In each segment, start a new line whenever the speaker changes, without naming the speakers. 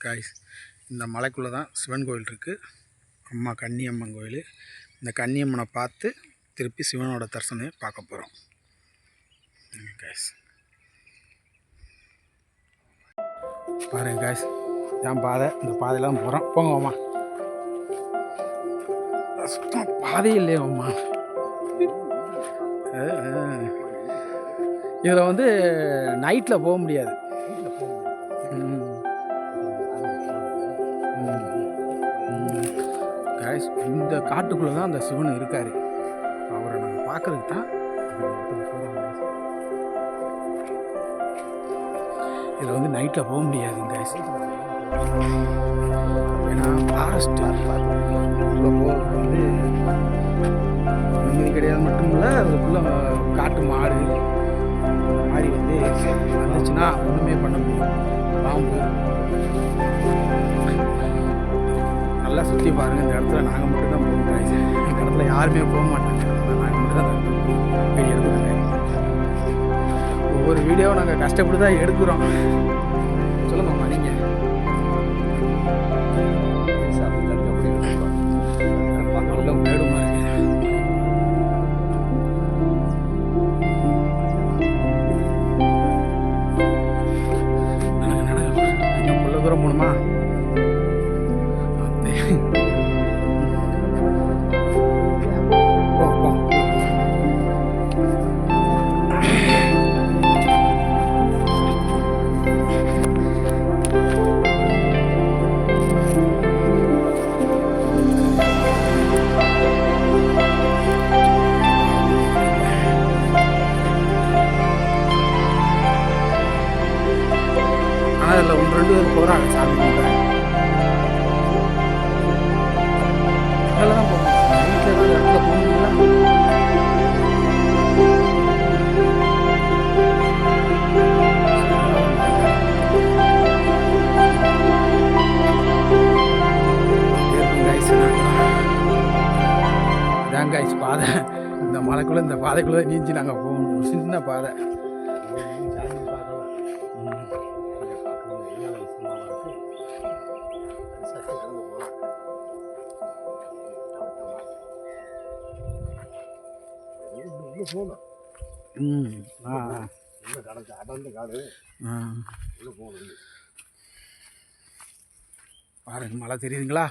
Guys இந்த மலைக்குள்ளே தான் சிவன் கோயில் இருக்குது அம்மா கன்னியம்மன் கோயில். இந்த கன்னியம்மனை பார்த்து திருப்பி சிவனோட தரிசனம் பார்க்க போகிறோம் காய்ஸ் பாருங்க காய்ஸ் தான் பாதை. இந்த பாதையெல்லாம் போகிறோம் போங்க அம்மா சுத்தம் பாதே இல்லையே அம்மா. இதில் வந்து நைட்டில் போக முடியாது. இந்த காட்டுக்குள்ளே தான் அந்த சிவன் இருக்கார். அவரை நாங்கள் பார்க்கறதுக்கு தான் இதில் வந்து நைட்டில் போக முடியாது ஏன்னா ஃபாரஸ்ட்டு உள்ளே போகிறது வந்து நிம்மதி கிடையாது மட்டும் இல்லை அதுக்குள்ளே காட்டு மாடு இந்த மாதிரி வந்து வந்துச்சுன்னா ஒன்றுமே பண்ண முடியும் பாம்பு. நல்லா சுற்றி பாருங்கள் இந்த இடத்துல நாங்கள் மட்டும்தான் தான் போகிறோம் இந்த இடத்துல யாருமே போக மாட்டாங்க. நாங்கள் மட்டும் தான் வீடியோ ஒவ்வொரு வீடியோவும் நாங்கள் கஷ்டப்பட்டு தான் எடுக்கிறோம். சொல்லுங்கள் பாதைக்குள்ளே நீஞ்சி நாங்கள் போகணும் ஒரு சின்ன பாதை ம் ஆ ஆ. ஆ பாருங்க மழை தெரியுதுங்களா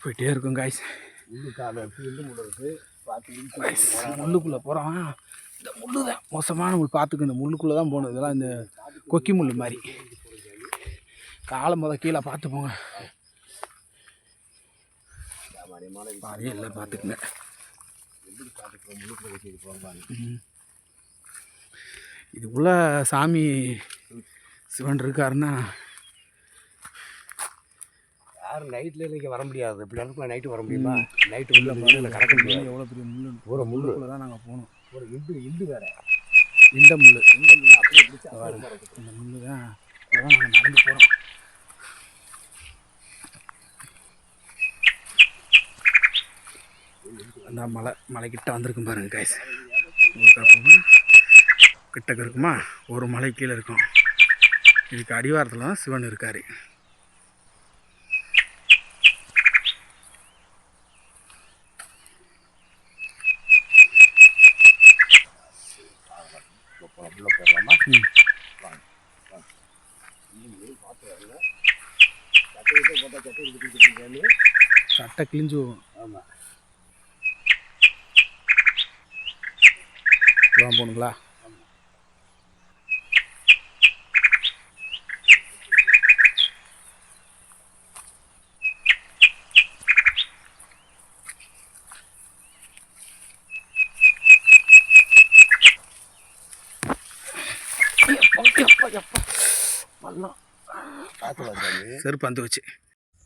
போயிட்டே இருக்கும் காய்ஸ் முள்ளுக்குள்ளே போகிறோம் இந்த முள்ளு தான். மோசமான முள். பார்த்துக்கு இந்த முள்ளுக்குள்ளே தான் போகணும் இதெல்லாம் இந்த கொக்கி முள் மாதிரி. காலை முத கீழே பார்த்து போங்க. பாதையே இல்லை பார்த்துக்குங்க. இதுக்குள்ள சாமி சிவன் இருக்காருன்னா
யாரும் நைட்டில் இன்றைக்கி வர முடியாது. இப்படி இடத்துல நைட்டு வர முடியுமா? நைட்டு உள்ள மண்ணில் கடக்க முடியாது.
எவ்வளோ பெரிய முள்ளு?
ஒரு முள்ளு.
முள்ளுக்குள்ளே தான் நாங்கள் போகணும்
ஒரு இண்டு இண்டு வேற.
இந்த முள்ளு.
இந்த முள்ளு அப்படியே பிடிச்சி.
இந்த முள்ளு தான் நாங்கள் நடந்து போகிறோம் அந்த மலை மலைக்கிட்ட வந்திருக்கும் பாருங்க அப்போ கிட்டக்க இருக்குமா? ஒரு மலை கீழே இருக்கும். இதுக்கு அடிவாரத்தில் தான் சிவன் இருக்கார்
உள்ள போடலாமா
ம்.
சட்டை போட்டால் சட்டை எடுத்துட்டு
சட்டை கிழிஞ்சு
ஆமாம்
போகணுங்களா பள்ளம்
பார்த்து வந்தாங்க
செருப்பு வந்து வச்சு.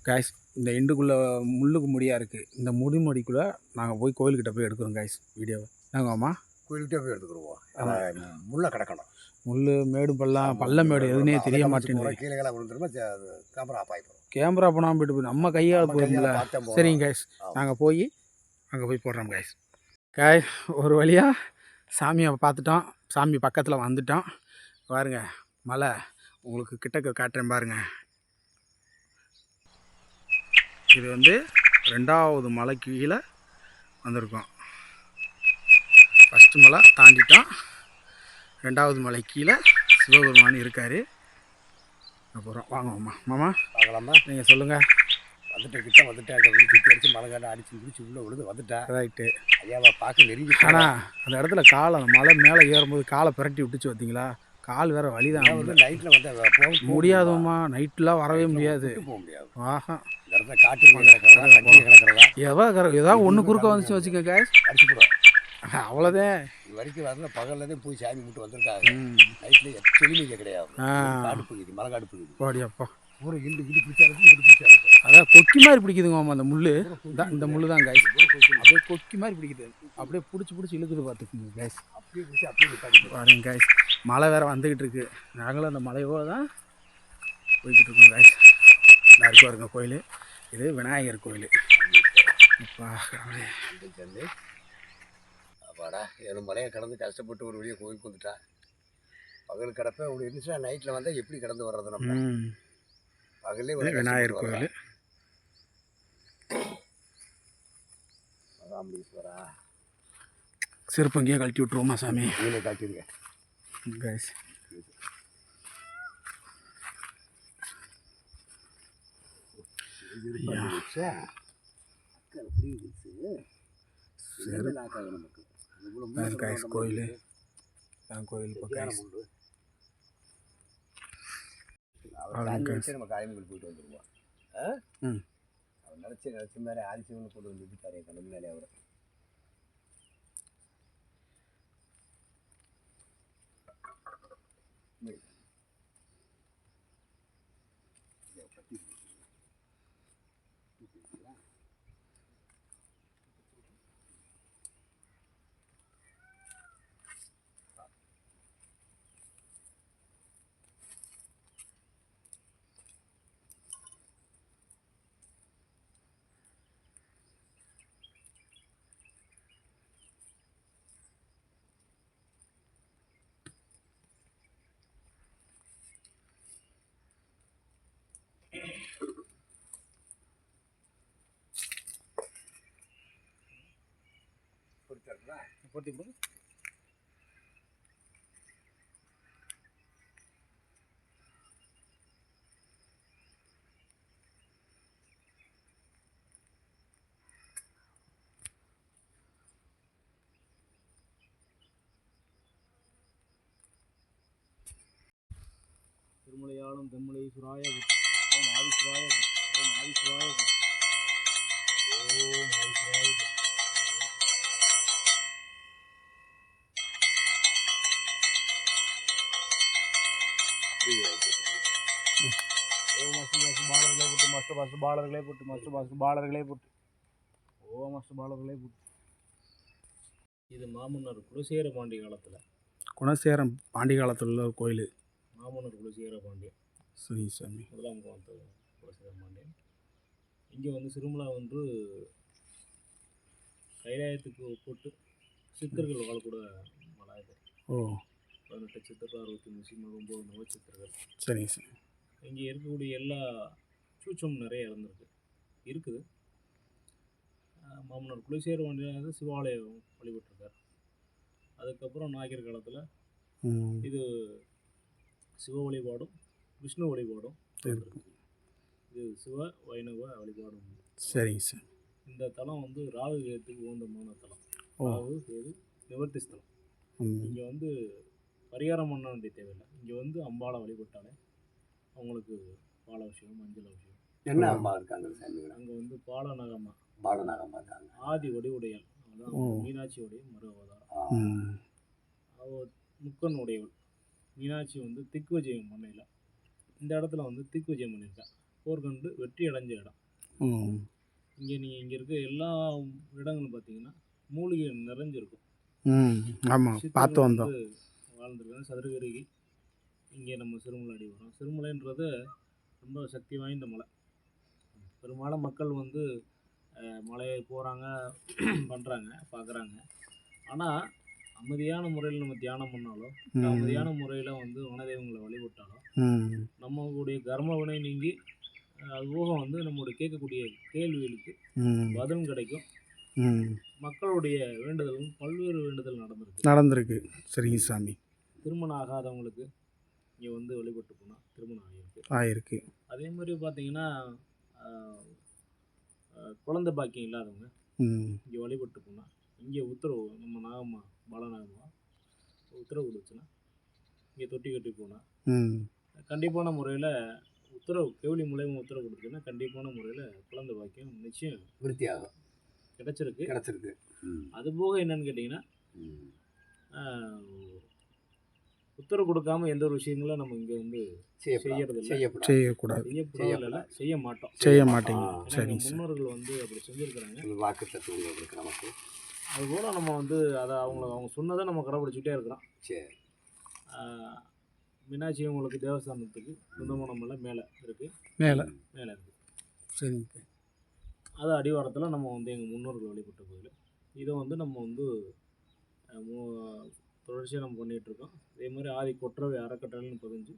காய்ஸ் இந்த இண்டுக்குள்ளே முள்ளுக்கு முடியாக இருக்குது இந்த முடி முடிக்குள்ளே நாங்கள் போய் கோயில்கிட்ட போய் எடுக்கிறோம் காய்ஸ் வீடியோவை. நாங்கள் அம்மா
கோயில்கிட்டே போய் எடுத்துக்கிடுவோம். முள்ளை கிடக்கணும்.
முள் மேடு பள்ளம் பள்ளம் மேடு எதுனே தெரிய மாட்டேங்குது.
கீழே விழுந்துருமா கேமரா ஆஃப் ஆகி போகும்
கேமரா போனால் போயிட்டு நம்ம கையால் போயிருந்தல சரிங்க கைஸ் நாங்கள் போய் அங்கே போய் போடுறோம் கைஸ் காய் ஒரு வழியாக சாமியை பார்த்துட்டோம். சாமி பக்கத்தில் வந்துட்டோம். பாருங்க மலை. உங்களுக்கு கிட்டக்க காட்டுறேன் பாருங்க. இது வந்து ரெண்டாவது மலைக்கு கீழே வந்திருக்கோம். ஃபஸ்ட்டு மலை தாண்டிட்டோம். ரெண்டாவது மலை கீழே சிவபெருமான் இருக்கார். அப்புறம் வாங்க மாமா. மாமா
பார்க்கலாமா?
நீங்கள் சொல்லுங்கள்
வந்துட்டேன் கிட்ட வந்துட்டேன். விழுந்து சுற்றி அடிச்சு மழை காட்ட அடிச்சு பிடிச்சி உள்ளே விழுந்து வந்துட்டேன்
ரைட்டு
ஐயாவை பார்க்க நெருங்கி
ஆனால் அந்த இடத்துல காலை மலை மேலே ஏறும்போது காலை பிரட்டி விட்டுச்சு பார்த்தீங்களா? கால் வேற வலிதான்
நான் வந்து நைட்டில் வந்து
முடியாதும்மா நைட்லாம் வரவே முடியாது.
போக முடியாது.
ஆஹா.
இடத்துல காட்டு கிடக்கிறதா?
எவ்வளோ ஏதாவது ஒன்று குறுக்க வந்துச்சு வச்சுக்க
போடும்
அவ்வளோதான்
இது வரைக்கும் வரல பகல்லேருந்தே போய் சாமி கும்பிட்டு வந்திருக்காங்க. நைட்டில் இங்கே கிடையாது. காடு பகுதி மலை காடு பகுதி ஊரை இண்டு இண்டு பிடிச்சா இருக்கும் இண்டு பிடிச்சா
அதான் கொக்கி மாதிரி பிடிக்குதுங்க மாமா அந்த முள் தான் இந்த முள் தான் காய்ஸ் அப்படியே கொக்கி மாதிரி பிடிக்குது. அப்படியே பிடிச்சி பிடிச்சி இழுக்குது பார்த்துக்குங்க guys.
அப்படியே பிடிச்சி அப்படியே நிப்பாட்டி
பாருங்க guys. மழை வேற வந்துக்கிட்டு இருக்கு. நாங்களும் அந்த மலையோட தான் போய்கிட்டு இருக்கோம் guys. நல்லா இருக்கு கோயில். இது விநாயகர் கோயில்.
அப்பாடா ஏழு மலையை கடந்து கஷ்டப்பட்டு ஒரு வழியாக கோயிலுக்கு வந்துட்டா. பகல் கிடப்ப அப்படி இருந்துச்சுன்னா நைட்டில் வந்தால் எப்படி கடந்து வர்றது நம்ம?
விநாயகர் கோயில்.
ராமலீஸ்வரா
செருப்பங்கியே கழட்டி விட்ருவோமா சாமி?
நீங்களே காட்டிருங்க
கைஸ் கைஸ் கோயில். கோயில் இப்போ கைஸ்
நம்ம காயமங்கல் போயிட்டு வந்துருவோம்.
ம்.
அவர் நினச்சி நினச்ச மாதிரி ஆதிசிவனை போட்டு வந்து விட்டாரு கண்ணு முன்னாலே அவர். கொடுத்தாருங்களா
போட்டி கொடுங்க திருமலையாளும் தெம்மலை சுராய ஓம் ஆதிசுராய ஓம் ஆதிசுராய ஓம் ஆதிசுராய ஓம் அஸ்து அஸ்து பாலர்களே போட்டு மஸ்து மஸ்து பாலர்களே போட்டு மஸ்து மஸ்து பாலர்களே போட்டு ஓம் அஸ்து பாலர்களே போட்டு
இது மாமன்னர் குலசேர பாண்டிய காலத்தில்.
குணசேரம் பாண்டி காலத்தில் உள்ள ஒரு கோயில்.
மாமன்னர் குலசேர பாண்டியன்
சரி சாமி.
முதலாம் காலத்து குலசேர பாண்டியன் இங்கே வந்து சிறுமலா வந்து கைலாயத்துக்கு ஒப்பிட்டு சித்தர்கள் வாழக்கூட மலை இது
ஓ.
பதினெட்டு சித்தர்கள் அறுபத்தி மூணு சிம்ம ஒம்பது நவ சித்தர்கள்
சரிங்க சார்.
இங்கே இருக்கக்கூடிய எல்லா சூச்சம் நிறைய இருந்திருக்கு இருக்குது. ஆஹ் மாமன்னர் குலசேர வந்து சிவாலயம் வழிபட்டிருக்கார். அதுக்கப்புறம் நாயக்கர் காலத்தில் இது சிவ வழிபாடும் விஷ்ணு வழிபாடும். இது சிவ வைணவ வழிபாடும்.
சரிங்க சார்.
இந்த தலம் வந்து ராகு கேத்துக்கு உகந்தமான தலம். ராகு கேது நிவர்த்தி ஸ்தலம். இங்கே வந்து பரிகாரம் பண்ண வேண்டிய தேவையில்லை. இங்கே வந்து அம்பாளை வழிபட்டாலே அவங்களுக்கு பால விஷயம் மஞ்சள் விஷயம்
என்ன அம்மா இருக்காங்க
அங்கே வந்து பாலநகமா
பாலநாகம்மா இருக்காங்க
ஆதி வடிவுடையாள் அதான்
ஓ.
மீனாட்சியுடைய மறு அவதாரம்.
ஆ.
ம்.
அவ முக்கன் உடையவள். மீனாட்சி வந்து திக்விஜயம் பண்ணையில். இந்த இடத்துல வந்து திக்விஜயம் பண்ணியிருக்கா. போர்க்கண்டு வெற்றி அடைஞ்ச இடம்.
ம்.
இங்கே நீங்கள் இங்கே இருக்க எல்லா இடங்களும் பார்த்தீங்கன்னா மூலிகை நிறைஞ்சிருக்கும்.
ம். ஆமாம் பார்த்து வந்தோம்.
வந்து வாழ்ந்துருக்காங்க சதுரகிரிக்கு இங்கே நம்ம சிறுமலை அடி வரோம். சிறுமலைன்றது ரொம்ப சக்தி வாய்ந்த மலை. பெரும்பாலும் மக்கள் வந்து மலையை போகிறாங்க பண்ணுறாங்க பார்க்குறாங்க ஆனால் அமைதியான முறையில் நம்ம தியானம் பண்ணாலும். அமைதியான முறையில் வந்து வனதெய்வங்களை வழிபட்டாலும் நம்மளுடைய கர்ம வினை நீங்கி அது போக வந்து நம்மளுடைய கேட்கக்கூடிய கேள்விகளுக்கு பதிலும் கிடைக்கும். மக்களுடைய வேண்டுதலும் பல்வேறு வேண்டுதல் நடந்திருக்கு.
நடந்திருக்கு. சரிங்க சாமி.
திருமணம் ஆகாதவங்களுக்கு இங்கே வந்து வழிபட்டு போனால் திருமணம் ஆகியிருக்கு
ஆயிருக்கு.
அதே மாதிரி பார்த்தீங்கன்னா குழந்தை பாக்கியம் இல்லாதவங்க இங்கே வழிபட்டு போனால் இங்கே உத்தரவு நம்ம நாகம்மா பாலநாகம்மா உத்தரவு கொடுத்துச்சுன்னா இங்கே தொட்டி கட்டி போனால்
ம்.
கண்டிப்பான முறையில் உத்தரவு கேவலி மூலயமா உத்தரவு கொடுத்துச்சுன்னா கண்டிப்பான முறையில் குழந்தை பாக்கியம் நிச்சயம்
விருத்தியாகும்.
கிடைச்சிருக்கு.
கிடச்சிருக்கு. ம்.
அதுபோக என்னன்னு கேட்டிங்கன்னா உத்தரவு கொடுக்காம எந்த ஒரு விஷயங்களும் நம்ம இங்கே வந்து.
செய்யப்படாது
செய்யக்கூடாது.
செய்யப்படாத செய்ய மாட்டோம்.
செய்ய மாட்டீங்க. சார்.
முன்னோர்கள் வந்து அப்படி செஞ்சுருக்கிறாங்க.
வாக்கு தத்துவங்கள் இருக்கு நமக்கு.
அதுபோல் நம்ம வந்து அதை அவங்கள அவங்க சொன்னதை நம்ம கடைப்பிடிச்சிட்டே இருக்கிறோம்.
சரி.
மீனாட்சி உங்களுக்கு தேவஸ்தானத்துக்கு சுந்தரமன மலை மேலே இருக்குது
மேலே.
மேலே இருக்குது
சரிங்க
அது அடிவாரத்தில் நம்ம வந்து எங்கள் முன்னோர்கள் வழிபட்ட கோயில். இதை வந்து நம்ம வந்து தொடர்ச்சியாக நம்ம பண்ணிகிட்ருக்கோம் அதே மாதிரி ஆதி கொற்றவை அறக்கட்டளைன்னு பதிஞ்சு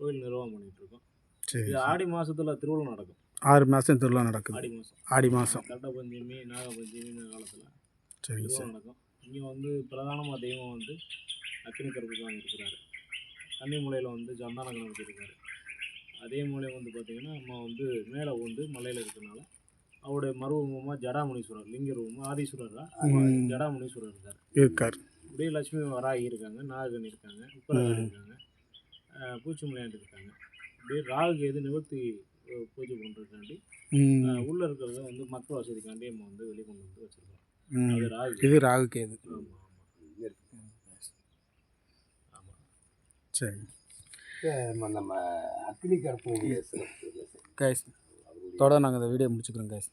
கோயில் நிர்வாகம் பண்ணிகிட்ருக்கோம்
சரி
இது ஆடி மாதத்தில் திருவிழா நடக்கும்.
ஆறு மாதம் திருவிழா நடக்குது.
ஆடி மாதம்
ஆடி மாதம்
கட்ட பஞ்சமி நாக காலத்தில்
சரிங்க சார்.
நடக்கும். இங்கே வந்து பிரதானமாக தெய்வம் வந்து அக்னி கருப்பு சாமி இருக்கிறாரு கன்னிமலையில் வந்து சந்தான கணபதி இருக்காரு அதே மூலையம் வந்து பார்த்திங்கன்னா நம்ம வந்து மேலே வந்து மலையில் இருக்கனால அவருடைய மருவமாக ஜடாமுனீஸ்வரர் லிங்க ரூபமாக ஆதீஸ்வரரா. ஜடாமுனீஸ்வரர் இருக்கார்.
இருக்கார்.
அப்படியே லட்சுமி வராகி இருக்காங்க நாககன் இருக்காங்க உப்பரகன் இருக்காங்க அஹ் பூச்சிமுலையாண்டு இருக்காங்க. அப்படியே ராகு எது நிவர்த்தி பூஜை பண்ணுறதுக்காண்டி உள்ளே இருக்கிறத வந்து மக்கள் வசதிக்காண்டி நம்ம வந்து வெளியே கொண்டு வந்து வச்சுருக்கோம். அது ராகு
இது ராகு கேது.
ஆமாம் ஆமாம்
சரி.
நம்ம நம்ம அக்னி சிறப்பு
கைஸ் தொடர் நாங்கள் இந்த வீடியோ முடிச்சுக்கிறோம் கைஸ்